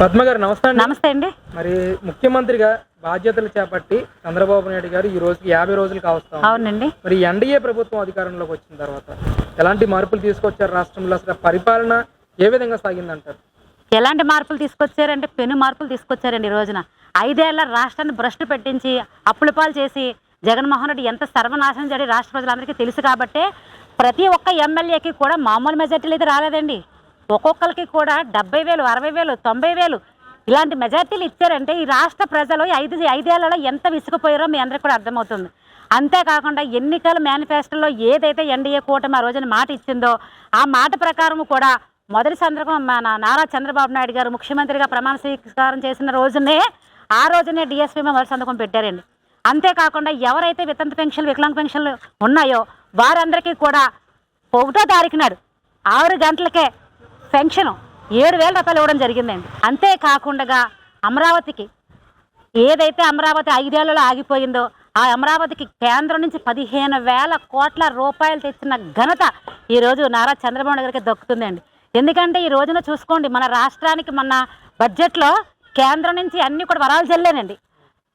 పద్మ గారు నమస్తే నమస్తే అండి. మరి ముఖ్యమంత్రిగా బాధ్యతలు చేపట్టి చంద్రబాబు నాయుడు గారు ఈ రోజుకి యాభై రోజులు కావస్తాం అవునండి. మరి ఎన్డీఏ ప్రభుత్వం అధికారంలోకి వచ్చిన తర్వాత ఎలాంటి మార్పులు తీసుకొచ్చారు రాష్ట్రంలో? అసలు పరిపాలన ఏ విధంగా సాగిందంటారు? ఎలాంటి మార్పులు తీసుకొచ్చారంటే పెను మార్పులు తీసుకొచ్చారండి ఈ రోజున. ఐదేళ్ళ రాష్ట్రాన్ని భ్రష్టు పెట్టించి అప్పుల పాలు చేసి జగన్మోహన్ రెడ్డి ఎంత సర్వనాశనం చేయడం రాష్ట్ర ప్రజలందరికీ తెలుసు కాబట్టే ప్రతి ఒక్క ఎమ్మెల్యేకి కూడా మామూలు మెజార్టీలు అయితే రాలేదండి. ఒక్కొక్కరికి కూడా డెబ్బై వేలు అరవై వేలు తొంభై వేలు ఇలాంటి మెజార్టీలు ఇచ్చారంటే ఈ రాష్ట్ర ప్రజలు ఐదు ఐదేళ్ళలో ఎంత విసుకుపోయారో మీ అందరికీ కూడా అర్థమవుతుంది. అంతేకాకుండా ఎన్నికల మేనిఫెస్టోలో ఏదైతే ఎన్డీఏ కూటమి ఆ రోజున మాట ఇచ్చిందో ఆ మాట ప్రకారం కూడా మొదటి సందర్భం మన నారా చంద్రబాబు నాయుడు గారు ముఖ్యమంత్రిగా ప్రమాణ స్వీకారం చేసిన రోజునే ఆ రోజునే డిఎస్పీ మొదటి సంతకం పెట్టారండి. అంతేకాకుండా ఎవరైతే వితంత పెన్షన్లు వికలాంగ పెన్షన్లు ఉన్నాయో వారందరికీ కూడా ఒకటో తారీఖు నాడు ఆరు గంటలకే పెన్షన్ ఏడు వేల రూపాయలు ఇవ్వడం జరిగిందండి. అంతేకాకుండా అమరావతికి ఏదైతే అమరావతి ఐదేళ్ళలో ఆగిపోయిందో ఆ అమరావతికి కేంద్రం నుంచి పదిహేను వేల కోట్ల రూపాయలు తెచ్చిన ఘనత ఈరోజు నారా చంద్రబాబు నాయుడు గారికి దక్కుతుందండి. ఎందుకంటే ఈ రోజున చూసుకోండి మన రాష్ట్రానికి మన బడ్జెట్లో కేంద్రం నుంచి అన్ని కూడా వరాలు చెల్లేనండి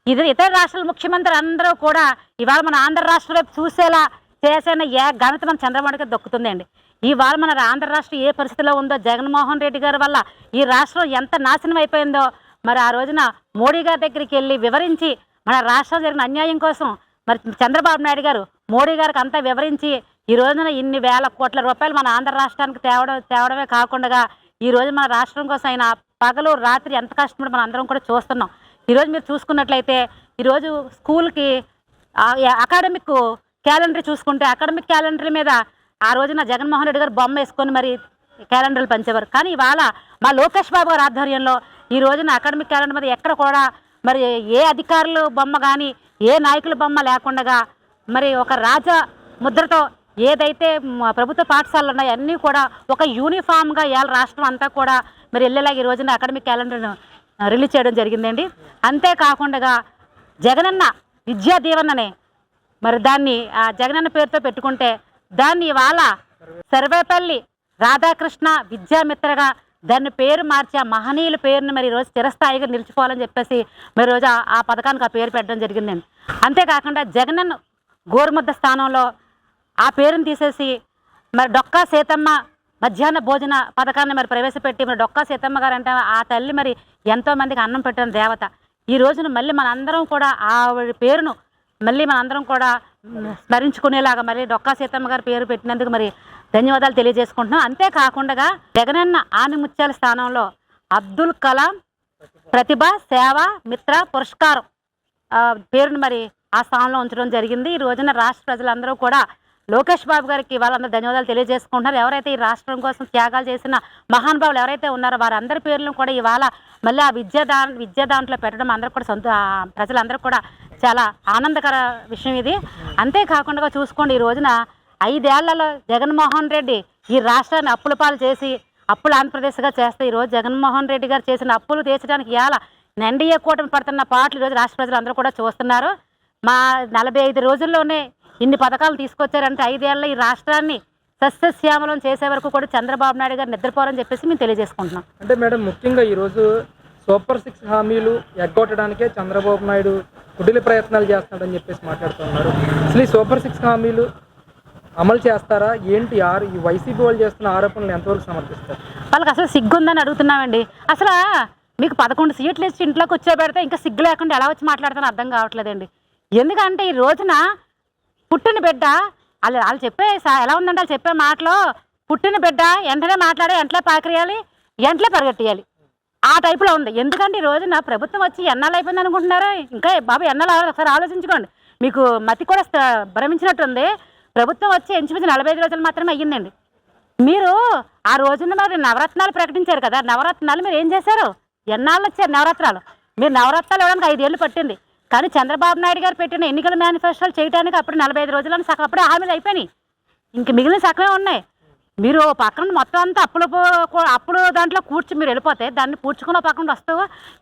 ఇది ఇతర రాష్ట్రాల ముఖ్యమంత్రి అందరూ కూడా ఇవాళ మన ఆంధ్ర రాష్ట్రం వైపు చూసేలా చేసిన ఏ ఘనత మన చంద్రబాబు గారికి దక్కుతుందండి. ఇవాళ మన ఆంధ్ర రాష్ట్రం ఏ పరిస్థితిలో ఉందో జగన్మోహన్ రెడ్డి గారి వల్ల ఈ రాష్ట్రం ఎంత నాశనం అయిపోయిందో మరి ఆ రోజున మోడీ గారి దగ్గరికి వెళ్ళి వివరించి మన రాష్ట్రం జరిగిన అన్యాయం కోసం మరి చంద్రబాబు నాయుడు గారు మోడీ గారికి అంతా వివరించి ఈ రోజున ఇన్ని వేల కోట్ల రూపాయలు మన ఆంధ్ర రాష్ట్రానికి తేవడం తేవడమే కాకుండా ఈ రోజు మన రాష్ట్రం కోసం ఆయన పగలు రాత్రి ఎంత కష్టపడి మనం అందరం కూడా చూస్తున్నాం. ఈరోజు మీరు చూసుకున్నట్లయితే ఈరోజు స్కూల్కి అకాడమిక్ క్యాలెండర్ చూసుకుంటే అకాడమిక్ క్యాలెండర్ మీద ఆ రోజున జగన్మోహన్ రెడ్డి గారు బొమ్మ వేసుకొని మరి క్యాలెండర్లు పంచేవారు. కానీ ఇవాళ మా లోకేష్ బాబు గారి ఆధ్వర్యంలో ఈ రోజున అకాడమిక్ క్యాలెండర్ మీద ఎక్కడ కూడా మరి ఏ అధికారులు బొమ్మ కానీ ఏ నాయకుల బొమ్మ లేకుండా మరి ఒక రాజ ముద్రతో ఏదైతే ప్రభుత్వ పాఠశాలలు ఉన్నాయో అన్నీ కూడా ఒక యూనిఫామ్గా ఇవాళ రాష్ట్రం అంతా కూడా మరి వెళ్ళేలాగా ఈ రోజున అకాడమిక్ క్యాలెండర్ను రిలీజ్ చేయడం జరిగిందండి. అంతేకాకుండా జగనన్న విద్యా దీవెనని మరి దాన్ని ఆ జగనన్న పేరుతో పెట్టుకుంటే దాన్ని ఇవాళ సర్వేపల్లి రాధాకృష్ణ విద్యామిత్రగా దాన్ని పేరు మార్చి ఆ మహనీయుల పేరుని మరి ఈరోజు చిరస్థాయిగా నిలిచిపోవాలని చెప్పేసి మరి రోజు ఆ- పథకానికి ఆ పేరు పెట్టడం జరిగిందండి అంతేకాకుండా జగనన్న గోరుముద్ద స్థానంలో ఆ పేరుని తీసేసి మరి డొక్కా సీతమ్మ మధ్యాహ్న భోజన పథకాన్ని మరి ప్రవేశపెట్టి మరి డొక్కా సీతమ్మ గారు అంటే ఆ తల్లి మరి ఎంతోమందికి అన్నం పెట్టిన దేవత. ఈ రోజున మళ్ళీ మనందరం కూడా ఆవిడ పేరును మళ్ళీ మనందరం కూడా స్మరించుకునేలాగా మరి డొక్కా సీతమ్మ గారి పేరు పెట్టినందుకు మరి ధన్యవాదాలు తెలియజేసుకుంటున్నాం. అంతేకాకుండా జగనన్న ఆనిముత్యాల స్థానంలో అబ్దుల్ కలాం ప్రతిభ సేవ మిత్ర పురస్కారం పేరును మరి ఆ స్థానంలో ఉంచడం జరిగింది. ఈ రోజున రాష్ట్ర ప్రజలందరూ కూడా లోకేష్ బాబు గారికి వాళ్ళందరూ ధన్యవాదాలు తెలియజేసుకుంటున్నారు. ఎవరైతే ఈ రాష్ట్రం కోసం త్యాగాలు చేసిన మహానుభావులు ఎవరైతే ఉన్నారో వారందరి పేర్లను కూడా ఇవాళ మళ్ళీ ఆ విద్యా దా విద్యా దాంట్లో పెట్టడం అందరూ కూడా సొంత ప్రజలందరూ కూడా చాలా ఆనందకర విషయం ఇది. అంతేకాకుండా చూసుకోండి ఈ రోజున ఐదేళ్ళలో జగన్మోహన్ రెడ్డి ఈ రాష్ట్రాన్ని అప్పుల పాలు చేసి అప్పులు ఆంధ్రప్రదేశ్గా చేస్తే ఈరోజు జగన్మోహన్ రెడ్డి గారు చేసిన అప్పులు తీర్చడానికి ఎలా ఎన్డీఏ కూటమి పడుతున్న పాటలు ఈరోజు రాష్ట్ర ప్రజలందరూ కూడా చూస్తున్నారు. మా నలభై ఐదు రోజుల్లోనే ఇన్ని పథకాలు తీసుకొచ్చారంటే ఐదేళ్ళ ఈ రాష్ట్రాన్ని సస్యశ్యామలం చేసే వరకు కూడా చంద్రబాబు నాయుడు గారు నిద్రపోరని చెప్పేసి మేము తెలియజేసుకుంటున్నాం. అంటే మేడం ముఖ్యంగా ఈరోజు సూపర్ సిక్స్ హామీలు ఎగ్గొట్టడానికే చంద్రబాబు నాయుడు కుటిల ప్రయత్నాలు చేస్తున్నాడని చెప్పేసి మాట్లాడుతున్నారు అసలు ఈ సూపర్ సిక్స్ హామీలు అమలు చేస్తారా? ఏంటి ఆరు ఈ వైసీపీ వాళ్ళు చేస్తున్న ఆరోపణలు ఎంతవరకు సమర్థిస్తారు? వాళ్ళకి అసలు సిగ్గుందని అడుగుతున్నామండి. అసలు మీకు పదకొండు సీట్లు ఇచ్చి ఇంట్లోకి వచ్చేపెడితే ఇంకా సిగ్గు లేకుండా ఎలా వచ్చి మాట్లాడతానో అర్థం కావట్లేదండి. ఎందుకంటే ఈ రోజున పుట్టిన బిడ్డ వాళ్ళు వాళ్ళు చెప్పే ఎలా ఉందంటే వాళ్ళు చెప్పే మాటలో పుట్టిన బిడ్డ వెంటనే మాట్లాడే ఎంటలే పాకరేయాలి ఎంటలే పరిగెట్టేయాలి. ఆ టైపులో ఉంది. ఎందుకంటే ఈ రోజున ప్రభుత్వం వచ్చి ఎన్నాళ్ళు అయిపోయింది అనుకుంటున్నారు? ఇంకా బాబు ఎన్నాళ్ళు ఒకసారి ఆలోచించుకోండి. మీకు మతి కూడా భ్రమించినట్టుంది. ప్రభుత్వం వచ్చి ఎంచుమించి నలభై ఐదు రోజులు మాత్రమే అయ్యిందండి. మీరు ఆ రోజున మరి నవరత్నాలు ప్రకటించారు కదా? నవరత్నాలు మీరు ఏం చేశారు? ఎన్నాళ్ళు వచ్చారు నవరత్నాలు? మీరు నవరత్నాలు ఇవ్వడానికి ఐదేళ్ళు పట్టింది. కానీ చంద్రబాబు నాయుడు గారు పెట్టిన ఎన్నికల మేనిఫెస్టోలు చేయడానికి అప్పుడు నలభై ఐదు రోజులను సగం అప్పుడే హామీలు అయిపోయినాయి. ఇంక మిగిలిన సగమే ఉన్నాయి. మీరు పక్కన మొత్తం అంతా అప్పుల పో- అప్పులు దాంట్లో కూర్చు మీరు వెళ్ళిపోతే దాన్ని పూడ్చుకున్న పక్కన వస్తూ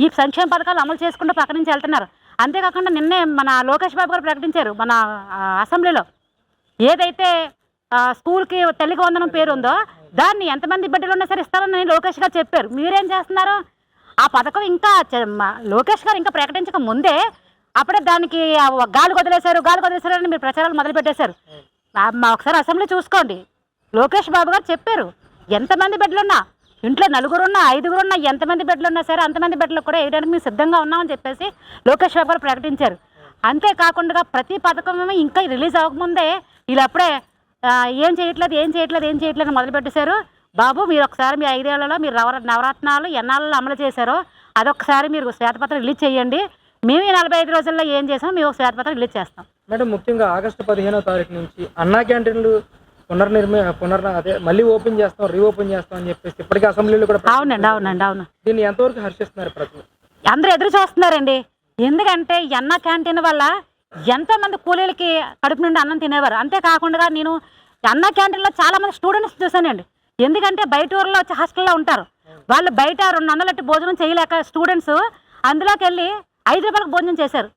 ఈ సంక్షేమ పథకాలు అమలు చేసుకుంటూ పక్క నుంచి వెళ్తున్నారు. అంతేకాకుండా నిన్నే మన లోకేష్ బాబు గారు ప్రకటించారు మన అసెంబ్లీలో. ఏదైతే స్కూల్కి తల్లికి వందనం పేరు ఉందో దాన్ని ఎంతమంది బిడ్డలు ఉన్నా సరే ఇస్తామని లోకేష్ గారు చెప్పారు. మీరేం చేస్తున్నారు? ఆ పథకం ఇంకా లోకేష్ గారు ఇంకా ప్రకటించక ముందే అప్పుడే దానికి గాలి వదిలేశారు గాలి వదిలేశారు అని మీరు ప్రచారాలు మొదలు పెట్టేశారు మా ఒకసారి అసెంబ్లీ చూసుకోండి. లోకేష్ బాబు గారు చెప్పారు. ఎంతమంది బెడ్లున్నా ఇంట్లో నలుగురున్నా ఐదుగురున్నా ఎంతమంది బెడ్లు ఉన్నా సరే అంతమంది బెడ్లకు కూడా వేయడానికి మేము సిద్ధంగా ఉన్నామని చెప్పేసి లోకేష్ బాబు గారు ప్రకటించారు. అంతేకాకుండా ప్రతి పథకం ఇంకా రిలీజ్ అవ్వకముందే వీళ్ళు అప్పుడే ఏం చేయట్లేదు ఏం చేయట్లేదు ఏం చేయట్లేదు మొదలుపెట్టేశారు. బాబు మీరు ఒకసారి మీ ఐదేళ్ళలో మీరు నవర నవరత్నాలు ఎన్నాళ్ళలో అమలు చేశారో అదొకసారి మీరు శ్వేతపత్రం రిలీజ్ చేయండి. మేము ఈ నలభై ఐదు రోజుల్లో ఏం చేసాం మేము ఒక శ్వేతపత్రం రిలీజ్ చేస్తాం. మేడం ముఖ్యంగా ఆగస్టు పదిహేనో తారీఖు నుంచి అన్నా క్యాంటీన్లు పునర్నిర్మి పునర్ అదే మళ్ళీ ఓపెన్ చేస్తాం రీఓపెన్ చేస్తాం అని చెప్పేసి ఇప్పటికే అసెంబ్లీలో కూడా అవునండి అవునండి అవును. దీన్ని ఎంతవరకు హర్షిస్తున్నారు ప్రజలు? అందరూ ఎదురు చూస్తున్నారండి. ఎందుకంటే ఈ అన్న క్యాంటీన్ వల్ల ఎంతమంది కూలీలకి కడుపు నుండి అన్నం తినేవారు. అంతేకాకుండా నేను అన్న క్యాంటీన్లో చాలా మంది స్టూడెంట్స్ చూశానండి. ఎందుకంటే బయట ఊర్లో వచ్చి హాస్టల్లో ఉంటారు. వాళ్ళు బయట రెండు వందలట్టి భోజనం చేయలేక స్టూడెంట్స్ అందులోకి వెళ్ళి ఐదు రూపాయలకు భోజనం చేశారు.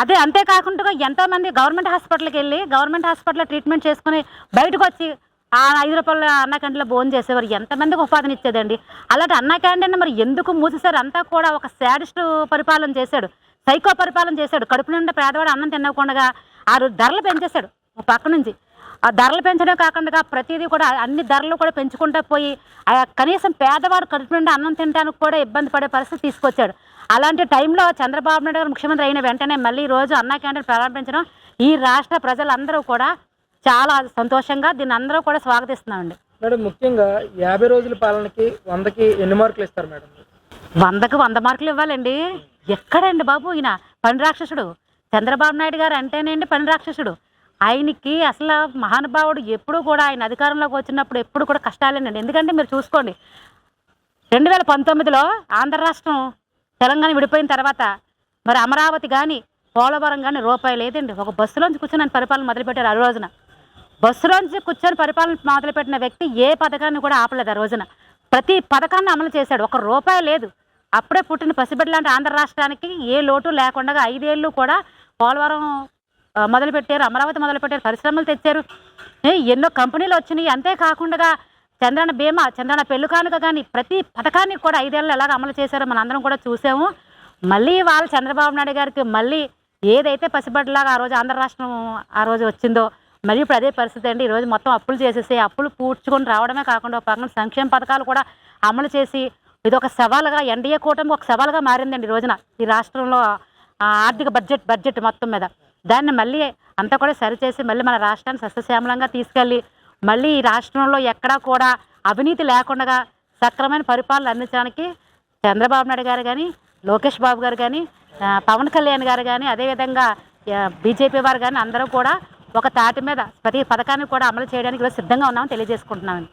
అదే అంతేకాకుండా ఎంతోమంది గవర్నమెంట్ హాస్పిటల్కి వెళ్ళి గవర్నమెంట్ హాస్పిటల్లో ట్రీట్మెంట్ చేసుకుని బయటకు వచ్చి ఆ ఐదు రూపాయల అన్న క్యాంటీన్లో భోజనం చేసేవారు. ఎంతమందికి ఉపాధిని ఇచ్చేదండి? అలాంటి అన్న క్యాంటీన్ మరి ఎందుకు మూసేశారు? అంతా కూడా ఒక శాడిస్ట్ పరిపాలన చేశాడు. సైకో పరిపాలన చేశాడు. కడుపు నిండా పేదవాడు అన్నం తినకుండా ఆ ధరలు పెంచేశాడు ఒక పక్క నుంచి. ఆ ధరలు పెంచడం కాకుండా ప్రతిదీ కూడా అన్ని ధరలు కూడా పెంచుకుంటూ పోయి కనీసం పేదవాడు కడుపు నిండా అన్నం తినడానికి కూడా ఇబ్బంది పడే పరిస్థితి తీసుకొచ్చాడు. అలాంటి టైంలో చంద్రబాబు నాయుడు గారు ముఖ్యమంత్రి అయిన వెంటనే మళ్ళీ రోజు అన్నా క్యాంటీన్ ప్రారంభించడం ఈ రాష్ట్ర ప్రజలందరూ కూడా చాలా సంతోషంగా దీన్ని అందరూ కూడా స్వాగతిస్తున్నామండి. మేడం ముఖ్యంగా యాభై రోజుల పాలనకి వందకి ఎన్ని మార్కులు ఇస్తారు మేడం? వందకు వంద మార్కులు ఇవ్వాలండి. ఎక్కడండి బాబు ఈయన? పని రాక్షసుడు. చంద్రబాబు నాయుడు గారు అంటేనేండి పని రాక్షసుడు? ఆయనకి అసలు మహానుభావుడు ఎప్పుడు కూడా ఆయన అధికారంలోకి వచ్చినప్పుడు ఎప్పుడు కూడా కష్టాలేనండి. ఎందుకంటే మీరు చూసుకోండి రెండు వేల పంతొమ్మిదిలో ఆంధ్ర రాష్ట్రం తెలంగాణ విడిపోయిన తర్వాత మరి అమరావతి కానీ పోలవరం కానీ రూపాయి లేదండి. ఒక బస్సులోంచి కూర్చొని పరిపాలన మొదలుపెట్టారు ఆ రోజున. బస్సులోంచి కూర్చొని పరిపాలన మొదలుపెట్టిన వ్యక్తి ఏ పథకాన్ని కూడా ఆపలేదు ఆ రోజున. ప్రతి పథకాన్ని అమలు చేశాడు. ఒక రూపాయి లేదు. అప్పుడే పుట్టిన పసిబిడ్డ లాంటి ఆంధ్ర రాష్ట్రానికి ఏ లోటు లేకుండా ఐదేళ్ళు కూడా పోలవరం మొదలుపెట్టారు అమరావతి మొదలుపెట్టారు పరిశ్రమలు తెచ్చారు. ఎన్నో కంపెనీలు వచ్చినాయి. అంతేకాకుండా చంద్రన బీమా చంద్రన పెళ్ళి కానుక కానీ ప్రతి పథకాన్ని కూడా ఐదేళ్ళు ఎలాగ అమలు చేశారో మనందరం కూడా చూసాము. మళ్ళీ వాళ్ళ చంద్రబాబు నాయుడు గారికి మళ్ళీ ఏదైతే పసిబడ్డలాగా ఆ రోజు ఆంధ్ర రాష్ట్రం ఆ రోజు వచ్చిందో మళ్ళీ ఇప్పుడు అదే పరిస్థితి అండి. ఈరోజు మొత్తం అప్పులు చేసేసి అప్పులు పూడ్చుకొని రావడమే కాకుండా పక్కన సంక్షేమ పథకాలు కూడా అమలు చేసి ఇది ఒక సవాలుగా ఎన్డీఏ కూటమి ఒక సవాలుగా మారిందండి ఈ రోజున ఈ రాష్ట్రంలో ఆర్థిక బడ్జెట్ బడ్జెట్ మొత్తం మీద. దాన్ని మళ్ళీ అంతా కూడా సరిచేసి మళ్ళీ మన రాష్ట్రాన్ని సస్యశ్యామలంగా తీసుకెళ్ళి మళ్ళీ ఈ రాష్ట్రంలో ఎక్కడా కూడా అవినీతి లేకుండా సక్రమైన పరిపాలన అందించడానికి చంద్రబాబు నాయుడు గారు కానీ లోకేష్ బాబు గారు కానీ పవన్ కళ్యాణ్ గారు కానీ అదేవిధంగా బీజేపీ వారు కానీ అందరూ కూడా ఒక తాటి మీద ప్రతి పథకాన్ని కూడా అమలు చేయడానికి సిద్ధంగా ఉన్నామని తెలియజేసుకుంటున్నాను